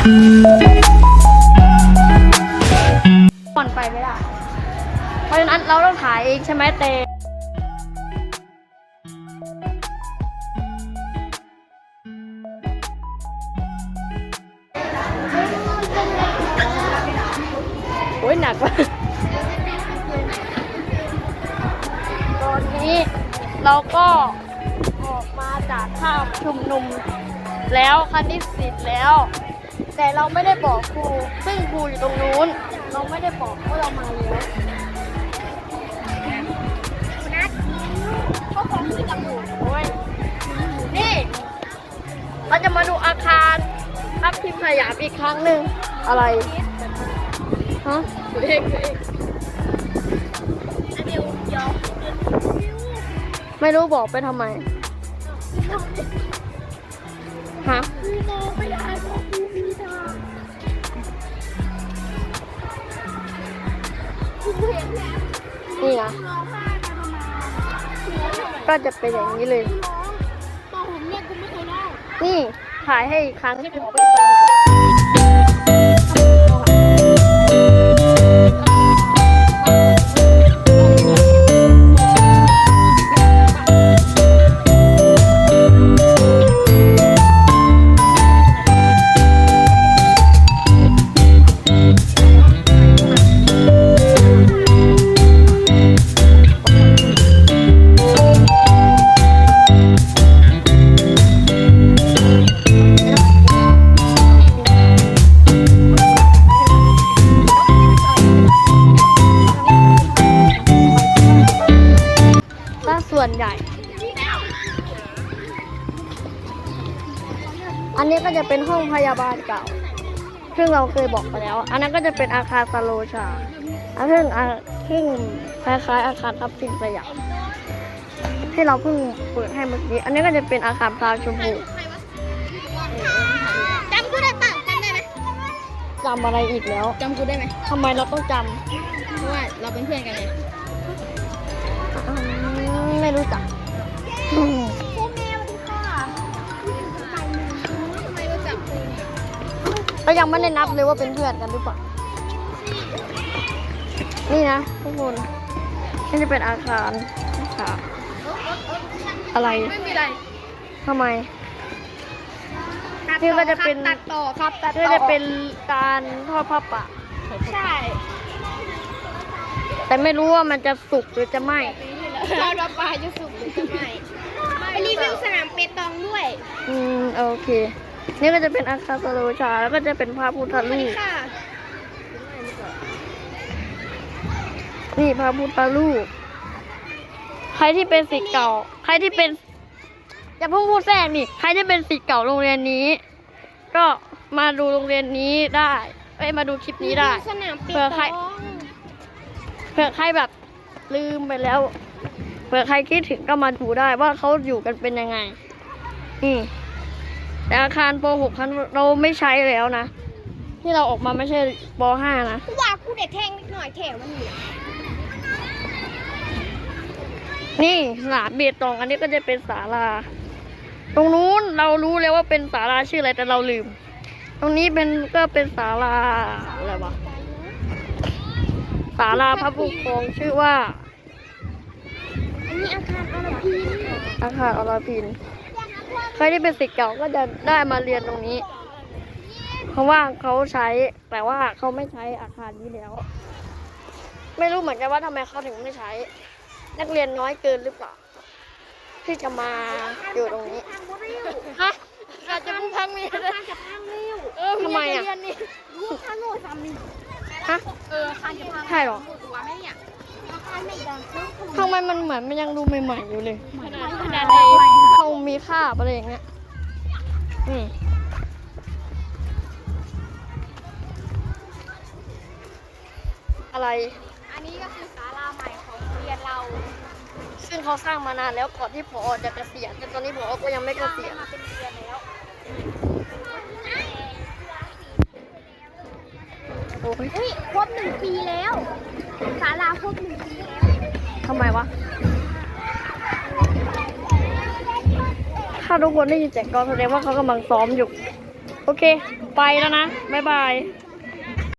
ก่อนไปไม่ได้ เพราะฉะนั้นเราต้องถ่ายเองใช่ไหมเตโอ้ยหนักว่ะตอนนี้เราก็ออกมาจากท่าชุมนุมแล้วคณิตศิษย์แล้ว แต่เราไม่ได้บอกครู ซึ่งครูอยู่ตรงนู้น เราไม่ได้บอกว่าเรามาแล้วนัดก็คงคือตำรวจโอ้ยนี่ เราจะมาดูอาคารรับพิมพ์ขยามอีกครั้งหนึ่งอะไร ฮะเด็กเด็กไม่รู้บอกไปทำไม ฮะ นี่นะ ก็จะเป็นอย่างนี้เลย นี่ถ่ายให้อีกครั้ง ส่วนใหญ่ อันนี้ก็จะเป็นห้องพยาบาลเก่า ซึ่งเราเคยบอกไปแล้ว อันนั้นก็จะเป็นอาคารสโลชาอันซึ่งอาซึ่งคล้ายๆอาคารทับทิมสยามที่เราเพิ่งเปิดให้เมื่อกี้ อันนี้ก็จะเป็นอาคารพาชมพูจำกูได้เปล่าจำได้ไหมจำอะไรอีกแล้วจำกูได้ไหมทำไมเราต้องจเพราะว่าเราเป็นเพื่อนกันไง ยังไม่ได้นับเลยว่าเป็นเพื่อนกันหรือเปล่า นี่นะทุกคนนี่จะเป็นอาคารค่ะอะไรไม่มีอะไรทำไมนี่ก็จะเป็น ตัดต่อครับตัดนี่ต่อจะเป็นการทอดผ้าป่าใช่แต่ไม่รู้ว่ามันจะสุกหรือจะไหม้ทอดปลาจะสุกหรือจะไหมไปรีวิวสนามเปตองด้วย อืม โอเค นี่ก็จะเป็นอาคารสโลชา แล้วก็จะเป็นพระพุทธสวัสรูดีปค่ะนี่พระพุทธรูปใครที่เป็นศิษย์เก่า ใครที่เป็นอย่าเพิ่งพูดแทรกนี่ใครที่เป็นศิษย์เก่าโรงเรียนนี้ ก็มาดูโรงเรียนนี้ได้เอ้ยมาดูคลิปนี้ได้สนามเปเผื่อตใครองเผื่อใครแบบลืมไปแล้วเผื่อใครคิดถึงก็มาดูได้ว่าเขาอยู่กันเป็นยังไงนี่ แต่อาคารป .6 คันเราไม่ใช้แล้วนะ ที่เราออกมาไม่ใช่ป .5 นะกูว่ากูเด็ดแทงนิดหน่อยแถวมันอยู่นี่สนามเบตองอันนี้ก็จะเป็นศาลา ตรงนู้นเรารู้แล้วว่าเป็นศาลาชื่ออะไรแต่เราลืม ตรงนี้เป็นก็เป็นศาลาอะไรวะศาลาพระปกครองชื่อว่า อันนี้อาคารอาราพีนอาคารอรพินใครที่เป็นศิษย์เก่าก็จะได้มาเรียนตรงนี้ เพราะว่าเขาใช้แต่ว่าเขาไม่ใช้อาคารนี้แล้ว ไม่รู้เหมือนกันว่าทำไมเขาถึงไม่ใช้ นักเรียนน้อยเกินหรือเปล่าที่จะมาอยู่ตรงนี้ทางบุรีฮะอาจจะพูดพังมีอาคารจะพังเร็วเออทำไมอะลูกข้างโน่นทำนี่ฮะเอออาคารจะพังใช่เหรอตัวไหมเนี่ยอาคารไม่ดังทำไมมันเหมือนมันยังดูใหม่ๆอยู่เลยขนาดขนาดไหน คงมีค่าบอะไรอย่างเงี้ยอืมอะไร อันนี้ก็คือศาลาใหม่ของโรงเรียนเราซึ่งเขาสร้างมานานแล้วก่อนที่พอจะเกษียณแต่ตอนนี้พอก็ยังไม่เกษียณ มาเป็นเดือนแล้ว โอ้ยเฮ้ยครบหนึ่งปีแล้วศาลาครบหนึ่งปีแล้ว ทำไมวะ ถ้าทุกคนได้ยินเสียงกลองแสดงว่าเขากำลังซ้อมอยู่ โอเค ไปแล้วนะ บ๊ายบาย